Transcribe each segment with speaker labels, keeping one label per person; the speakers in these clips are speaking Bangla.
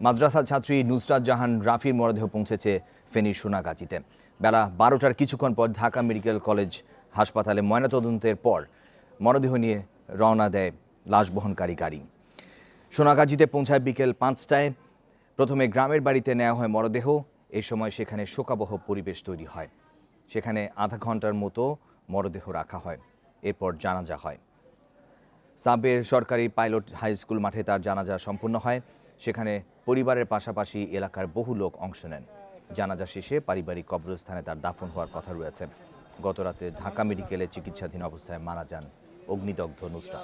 Speaker 1: মাদ্রাসা ছাত্রী নুসরাত জাহান রাফির মরদেহ পৌঁছেছে ফেনীর সোনাগাজীতে। বেলা বারোটার কিছুক্ষণ পর ঢাকা মেডিকেল কলেজ হাসপাতালে ময়নাতদন্তের পর মরদেহ নিয়ে রওনা দেয় লাশ বহনকারী গাড়ি। সোনাগাজীতে পৌঁছায় বিকেল পাঁচটায়। প্রথমে গ্রামের বাড়িতে নেওয়া হয় মরদেহ। এই সময় সেখানে শোকাবহ পরিবেশ তৈরি হয়। সেখানে আধা ঘণ্টার মতো মরদেহ রাখা হয়। এরপর জানাজা হয়। সাবের সরকারি পাইলট হাই স্কুল মাঠে তার জানাজা সম্পূর্ণ হয়। সেখানে পরিবারের পাশাপাশি এলাকার বহু লোক অংশ নেন। জানাজা শেষে পারিবারিক কবরস্থানে তার দাফন হওয়ার কথা রয়েছে। গতরাতে ঢাকা মেডিকেলে চিকিৎসাধীন অবস্থায় মারা যান অগ্নিদগ্ধ নুসরা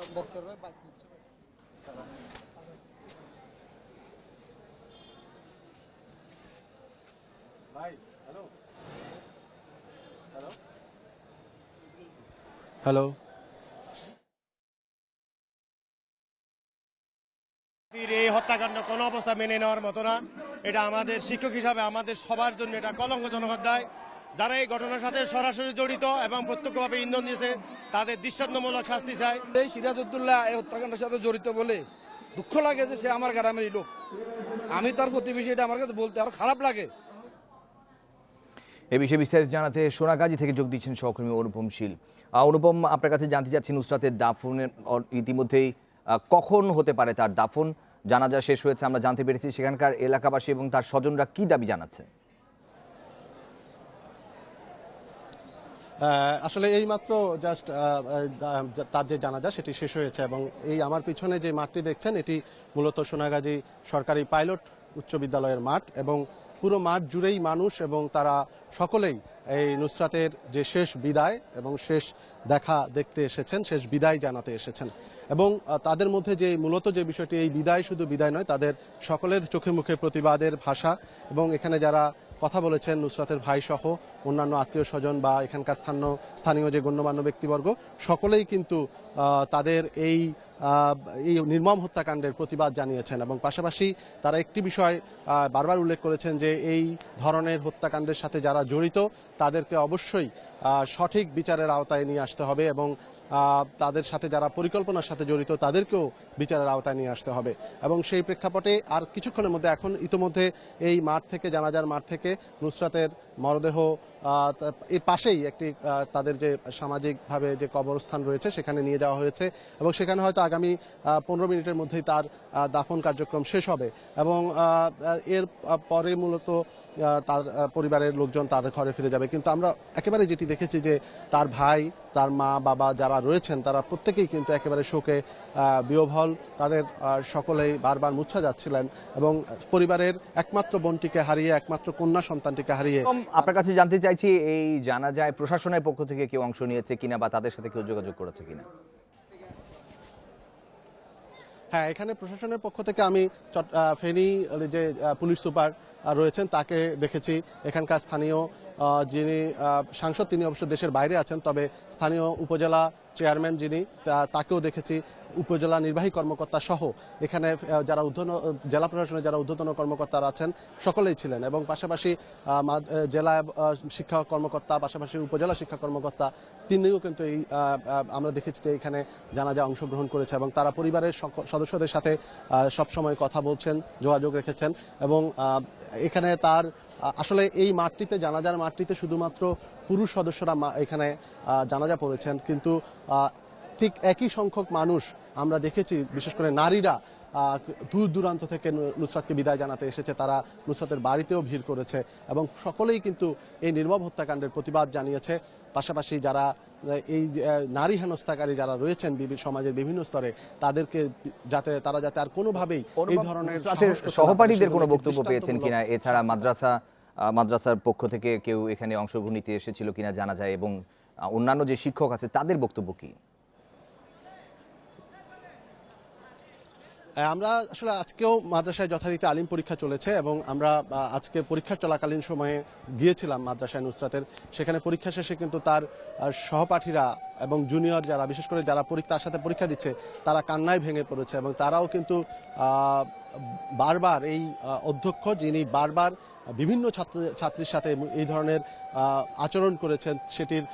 Speaker 2: হ্যালো
Speaker 3: এই হত্যাকাণ্ড কোনো অবস্থা মেনে নেওয়ার মতো না। এটা আমাদের শিক্ষক হিসাবে আমাদের সবার জন্য এটা কলঙ্কজনক অধ্যায়। যারা এই ঘটনার সাথে সরাসরি জড়িত এবং প্রত্যক্ষভাবে ইন্ধন দিয়েছে তাদের দৃষ্টান্তমূলক শাস্তি চায়
Speaker 4: এই সিরাজউদ্দৌলা এই হত্যাকাণ্ডের সাথে জড়িত বলে দুঃখ লাগে যে সে আমার গ্রামেরই লোক। আমি তার প্রতিবেশী এটা আমার কাছে বলতে আর খারাপ লাগে।
Speaker 1: এ বিষয়ে বিস্তারিত জানাতে সোনাগাজী থেকে যোগ দিচ্ছেন সহকর্মী অনুপম শীল। অনুপম আপনার কাছে জানতে চাচ্ছি নুসরাতের দাফনের ইতিমধ্যেই কখন হতে পারে তার দাফন? জানাজা শেষ হয়েছে, আমরা জানতে পেরেছি সেখানকার এলাকাবাসী এবং তার স্বজনরা কি দাবি জানাচ্ছে?
Speaker 2: আসলে এই মাত্র জাস্ট তার যে জানাজা, সেটি শেষ হয়েছে এবং এই আমার পিছনে যে মাঠটি দেখছেন, এটি মূলত সোনাগাজী সরকারি পাইলট উচ্চ বিদ্যালয়ের মাঠ এবং পুরো মাঠ জুড়েই মানুষ এবং তারা সকলেই এই নুসরাতের যে শেষ বিদায় এবং শেষ দেখা দেখতে এসেছেন, শেষ বিদায় জানাতে এসেছেন। এবং তাদের মধ্যে যে মূলত যে বিষয়টি, এই বিদায় শুধু বিদায় নয়, তাদের সকলের চোখে মুখে প্রতিবাদের ভাষা এবং এখানে যারা কথা বলেছেন নুসরাতের ভাই সহ অন্যান্য আত্মীয় স্বজন বা এখানকার স্থানীয় স্থানীয় যে গণ্যমান্য ব্যক্তিবর্গ, সকলেই কিন্তু তাদের এই এই নির্মম হত্যাকাণ্ডের প্রতিবাদ জানিয়েছেন এবং পাশাপাশি তারা একটি বিষয় বারবার উল্লেখ করেছেন যে এই ধরনের হত্যাকাণ্ডের সাথে যারা জড়িত, তাদেরকে অবশ্যই সঠিক বিচারের আওতায় নিয়ে আসতে হবে এবং তাদের সাথে যারা পরিকল্পনার সাথে জড়িত, তাদেরকেও বিচারের আওতায় নিয়ে আসতে হবে। এবং সেই প্রেক্ষাপটে আর কিছুক্ষণের মধ্যে, এখন ইতোমধ্যে এই মাঠ থেকে, জানাজার মাঠ থেকে নুসরাতের মরদেহ এর পাশেই একটি তাদের যে সামাজিকভাবে যে কবরস্থান রয়েছে সেখানে নিয়ে যাওয়া হয়েছে এবং সেখানে হয়তো আগামী পনেরো মিনিটের মধ্যেই তার দাফন কার্যক্রম শেষ হবে এবং এর পরে মূলত তার পরিবারের লোকজন তাদের ঘরে ফিরে যাবে। কিন্তু আমরা একেবারে যেটি দেখেছি যে তার ভাই, তার মা, বাবা যারা রয়েছেন তারা প্রত্যেকেই কিন্তু একেবারে শোকে বিহ্বল। তাদের সকলেই বারবার মুচ্ছা যাচ্ছিলেন এবং পরিবারের একমাত্র বোনটিকে হারিয়ে, একমাত্র কন্যা সন্তানটিকে হারিয়ে
Speaker 1: আপনার কাছে জানতে চাইছি, এই জানাজায় প্রশাসনের পক্ষ থেকে কেউ অংশ নিয়েছে কিনা বা তাদের সাথে কেউ যোগাযোগ করেছে কিনা?
Speaker 2: হ্যাঁ এখানে প্রশাসনের পক্ষ থেকে আমি ফেনী যে পুলিশ সুপার রয়েছেন, তাকে দেখেছি। এখানকার স্থানীয় যিনি সাংসদ, তিনি অবশ্য দেশের বাইরে আছেন, তবে স্থানীয় উপজেলা চেয়ারম্যান যিনি তাকেও দেখেছি। উপজেলা নির্বাহী কর্মকর্তা সহ এখানে যারা ঊর্ধ্বন জেলা প্রশাসনের যারা ঊর্ধ্বতন কর্মকর্তারা আছেন, সকলেই ছিলেন এবং পাশাপাশি জেলা শিক্ষা কর্মকর্তা, পাশাপাশি উপজেলা শিক্ষা কর্মকর্তা তিনিও কিন্তু এই আমরা দেখেছি যে এখানে জানাজা অংশগ্রহণ করেছে এবং তারা পরিবারের সদস্যদের সাথে সব সময় কথা বলছেন, যোগাযোগ রেখেছেন এবং এখানে তার আসলে এই মাঠটিতে, জানাজার মাঠটিতে শুধুমাত্র পুরুষ সদস্যরা এখানে জানাজা পড়েছেন। কিন্তু ঠিক একই সংখ্যক মানুষ আমরা দেখেছি বিশেষ করে নারীরা আহ, দূর দূরান্ত থেকে নুসরাতকে বিদায় জানাতে এসেছে। তারা নুসরাতের বাড়িতেও ভিড় করেছে এবং সকলেই কিন্তু এই নির্মম হত্যাকাণ্ডের প্রতিবাদ জানিয়েছে। পাশাপাশি যারা এই নারী হেনস্থাকারী যারা রয়েছেন সমাজের বিভিন্ন স্তরে তাদেরকে যাতে তারা যাতে আর কোনোভাবেই এই ধরনের
Speaker 1: সহপাঠীদের কোনো বক্তব্য পেয়েছেন কিনা? এছাড়া মাদ্রাসা মাদ্রাসার পক্ষ থেকে কেউ এখানে অংশগ্রহণ নিতে এসেছিল কিনা জানা যায় এবং অন্যান্য যে শিক্ষক আছে তাদের বক্তব্য কি?
Speaker 2: আমরা আসলে আজকেও মাদ্রাসায় যথারীতি আলিম পরীক্ষা চলেছে এবং আমরা আজকে পরীক্ষা চলাকালীন সময়ে গিয়েছিলাম মাদ্রাসায় নুসরাতের। সেখানে পরীক্ষা শেষে কিন্তু তার সহপাঠীরা এবং জুনিয়র যারা, বিশেষ করে যারা তার সাথে পরীক্ষা দিচ্ছে, তারা কান্নায় ভেঙে পড়েছে এবং তারাও কিন্তু বারবার এই অধ্যক্ষ যিনি বারবার বিভিন্ন ছাত্র, ছাত্রীর সাথে এই ধরনের আচরণ করেছেন, সেটির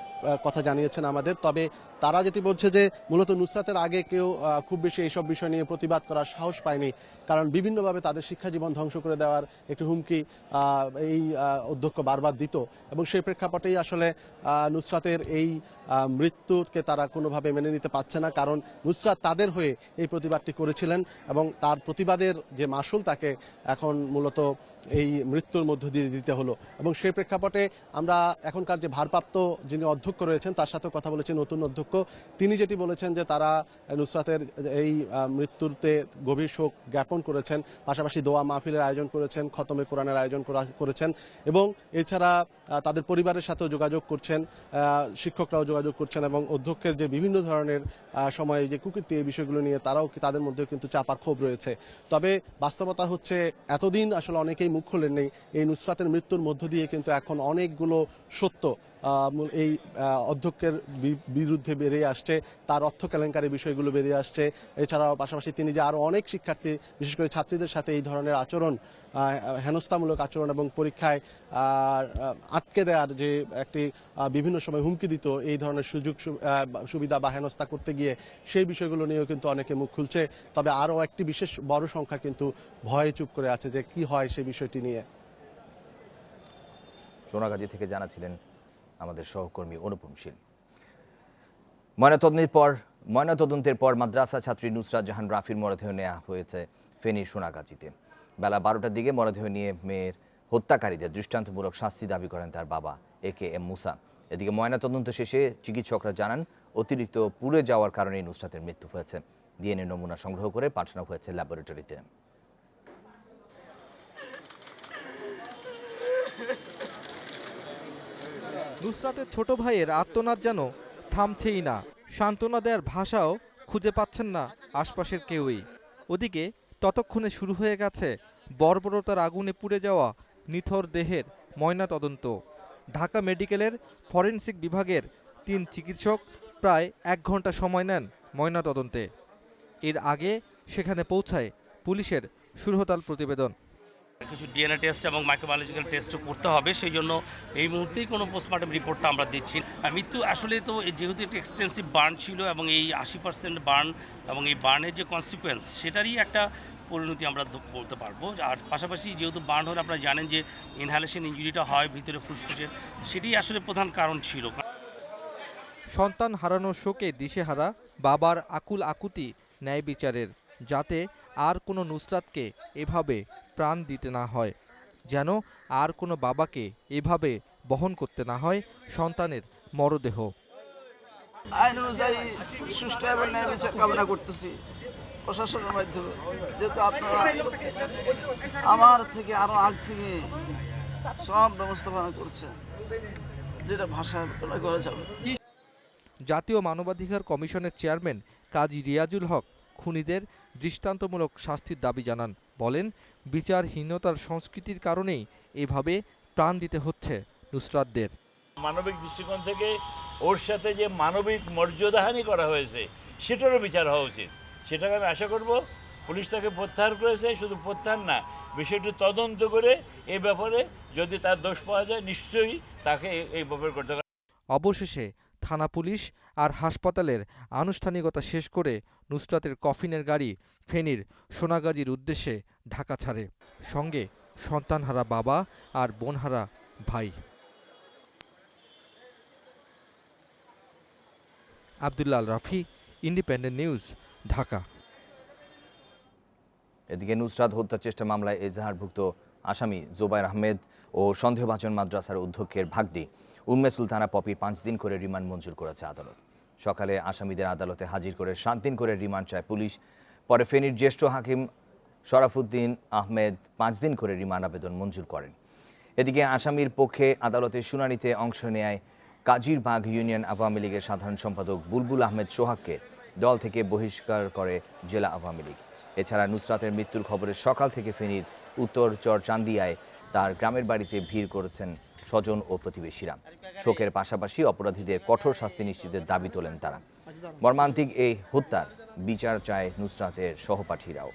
Speaker 2: কথা জানিয়েছেন আমাদের। তবে তারা যেটি বলছে যে, মূলত নুসরাতের আগে কেউ খুব বেশি এইসব বিষয় নিয়ে প্রতিবাদ করার সাহস পায়নি। কারণ বিভিন্নভাবে তাদের শিক্ষা জীবন ধ্বংস করে দেওয়ার একটি হুমকি এই অধ্যক্ষ বারবার দিত। এবং সেই প্রেক্ষাপটেই আসলে নুসরাতের এই মৃত্যুকে তারা কোনোভাবে মেনে নিতে পারছে না। কারণ নুসরাত তাদের হয়ে এই প্রতিবাদটি করেছিলেন এবং তার প্রতিবাদের যে মাসুল, তাকে এখন মূলত এই মৃত্যুর মধ্য দিয়ে দিতে হলো। এবং সেই প্রেক্ষাপটে আমরা এখনকার যে ভারপ্রাপ্ত যিনি অধ্যক্ষ রয়েছেন, তার সাথে কথা বলেছেন নতুন অধ্যক্ষ। তিনি যেটি বলেছেন যে তারা নুসরাতের এই মৃত্যুতে গভীর শোক জ্ঞাপন করেছেন, পাশাপাশি দোয়া মাহফিলের আয়োজন করেছেন, খতমে কোরআনের আয়োজন করা- করেছেন এবং এছাড়া তাদের পরিবারের সাথেও যোগাযোগ করছেন শিক্ষকরাও যোগাযোগ করছেন এবং অধ্যক্ষের যে বিভিন্ন ধরনের সময়ে যে কুকীর্তি এই বিষয়গুলো নিয়ে তারাও তাদের মধ্যেও কিন্তু চাপার ক্ষোভ রয়েছে। তবে বাস্তবতা হচ্ছে এতদিন আসলে অনেকেই মুখ খোলেননি, এই নুসরাতের মৃত্যুর মধ্য দিয়ে কিন্তু এখন অনেকগুলো সত্য এই অধ্যক্ষের বিরুদ্ধে বেরিয়ে আসছে, তার অর্থ কেলেঙ্কারি বিষয়গুলো বেরিয়ে আসছে। এছাড়াও পাশাপাশি তিনি যে আরও অনেক শিক্ষার্থী, বিশেষ করে ছাত্রীদের সাথে এই ধরনের আচরণ হেনস্থামূলক আচরণ এবং পরীক্ষায় আটকে দেওয়ার যে একটি বিভিন্ন সময় হুমকি দিত, এই ধরনের সুযোগ সুবিধা বা হেনস্থা করতে গিয়ে, সেই বিষয়গুলো নিয়েও কিন্তু অনেকে মুখ খুলছে। তবে আরও একটি বিশেষ বড় সংখ্যা কিন্তু ভয়ে চুপ করে আছে যে কি হয় সেই বিষয়টি নিয়ে।
Speaker 1: সোনাগাজী থেকে জানাছিলেন আমাদের সহকর্মী অনুপম শীল ময়নাতদন্তের পর ময়নাতদন্তের পর মাদ্রাসা ছাত্রী নুসরাত জাহান রাফির মরদেহ নেওয়া হয়েছে ফেনীর সোনাগাজীতে। বেলা বারোটার দিকে মরদেহ নিয়ে মেয়ের হত্যাকারীদের দৃষ্টান্তমূলক শাস্তি দাবি করেন তার বাবা, এ কে এম মুসা। এদিকে ময়নাতদন্ত শেষে চিকিৎসকরা জানান, অতিরিক্ত পুড়ে যাওয়ার কারণে নুসরাতের মৃত্যু হয়েছে। ডিএনএ নমুনা সংগ্রহ করে পাঠানো হয়েছে ল্যাবরেটরিতে।
Speaker 5: নুসরাতের ছোট ভাইয়ের আর্তনাদ যেন থামছেই না। সান্ত্বনা দেওয়ার ভাষাও খুঁজে পাচ্ছেন না আশপাশের কেউই। ওদিকে ততক্ষণে শুরু হয়ে গেছে বর্বরতার আগুনে পুড়ে যাওয়া নিথর দেহের ময়নাতদন্ত। ঢাকা মেডিকেলের ফরেনসিক বিভাগের তিন চিকিৎসক প্রায় এক ঘণ্টা সময় নেন ময়নাতদন্তে। এর আগে সেখানে পৌঁছায় পুলিশের সুরহতাল প্রতিবেদন।
Speaker 6: কিছু ডিএনএ টেস্ট এবং মাইক্রোবায়োলজিক্যাল টেস্টও করতে হবে, সেই জন্য এই মুহূর্তেই কোনো পোস্টমর্টম রিপোর্টটা আমরা দিচ্ছি মৃত্যু আসলে তো যেহেতু একটি এক্সটেন্সিভ বার্ন ছিল এবং এই আশি পার্সেন্ট বার্ন এবং এই বার্নের যে কনসিকুয়েন্স সেটারই একটা পরিণতি আমরা বলতে পারব। আর পাশাপাশি যেহেতু বার্ন হলে আপনারা জানেন যে ইনহালেশন ইঞ্জুরিটা হয়, ভিতরে ফুসফুসের সেটি আসলে প্রধান কারণ ছিল।
Speaker 5: সন্তান হারানোর শোকে দিশেহারা, বাবার আকুল আকুতি ন্যায় বিচারের, যাতে আর কোনো নুসরাতকে এভাবে প্রাণ দিতে না হয় যেন আর কোনো বাবাকে এভাবে বহন করতে না হয় সন্তানের মরদেহ।
Speaker 7: আইন অনুযায়ী সুষ্ঠু এবং ন্যায় বিচার কামনা করতেছি প্রশাসনের মাধ্যমে। যেহেতু আপনারা আমার থেকে আরও আগ থেকে সব ব্যবস্থাপনা করছেন যেটা ভাষায় করা যাবে।
Speaker 5: জাতীয় মানবাধিকার কমিশনের চেয়ারম্যান কাজী রিয়াজুল হক খুনিদের দৃষ্টান্তমূলক শাস্তির দাবি জানান বলেন বিচারহীনতার সংস্কৃতির কারণেই এভাবে প্রাণ দিতে হচ্ছে নুসরাতদের
Speaker 8: মানবিক দৃষ্টিকোণ থেকে ওর সাথে যে মানবিক মর্যাদাহানি করা হয়েছে সেটারও বিচার হওয়া উচিত সেটাকে আমি আশা করব পুলিশ তাকে প্রত্যাহার করেছে শুধু প্রত্যাহার না বিষয়টি তদন্ত করে এ ব্যাপারে যদি তার দোষ পাওয়া যায় নিশ্চয়ই তাকে এই ব্যাপারে করতে হবে।
Speaker 5: অবশেষে থানা পুলিশ আর হাসপাতালের আনুষ্ঠানিকতা শেষ করে নুসরাতের কফিনের গাড়ি ফেনীর সোনাগাজীর উদ্দেশ্যে ঢাকা ছাড়ে। সঙ্গে সন্তানহারা বাবা আর বোনহারা ভাই। আবদুল্লাল রাফি, ইন্ডিপেন্ডেন্ট নিউজ, ঢাকা।
Speaker 1: এদিকে নুসরাত হত্যা চেষ্টা মামলায় এজাহারভুক্ত আসামি জোবায়ের আহমেদ ও সন্দেহভাজন মাদ্রাসার অধ্যক্ষের ভাগডি। উম্মে সুলতানা পপি পাঁচ দিন করে রিমান্ড মঞ্জুর করেছে আদালত। সকালে আসামিদের আদালতে হাজির করে সাত দিন করে রিমান্ড চায় পুলিশ। পরে ফেনীর জ্যেষ্ঠ হাকিম শরাফুদ্দিন আহমেদ পাঁচ দিন করে রিমান্ড আবেদন মঞ্জুর করেন। এদিকে আসামির পক্ষে আদালতের শুনানিতে অংশ নেয় কাজিরবাগ ইউনিয়ন আওয়ামী লীগের সাধারণ সম্পাদক বুলবুল আহমেদ সোহাগকে। দল থেকে বহিষ্কার করে জেলা আওয়ামী লীগ। এছাড়া নুসরাতের মৃত্যুর খবরে সকাল থেকে ফেনীর উত্তর চর চান্দিয়ায় তার গ্রামের বাড়িতে ভিড় করেছেন স্বজন ও প্রতিবেশীরা। শোকের পাশাপাশি অপরাধীদের কঠোর শাস্তি নিশ্চিতের দাবি তোলেন তারা। মর্মান্তিক এই হত্যার বিচার চায় নুসরাতের সহপাঠীরাও।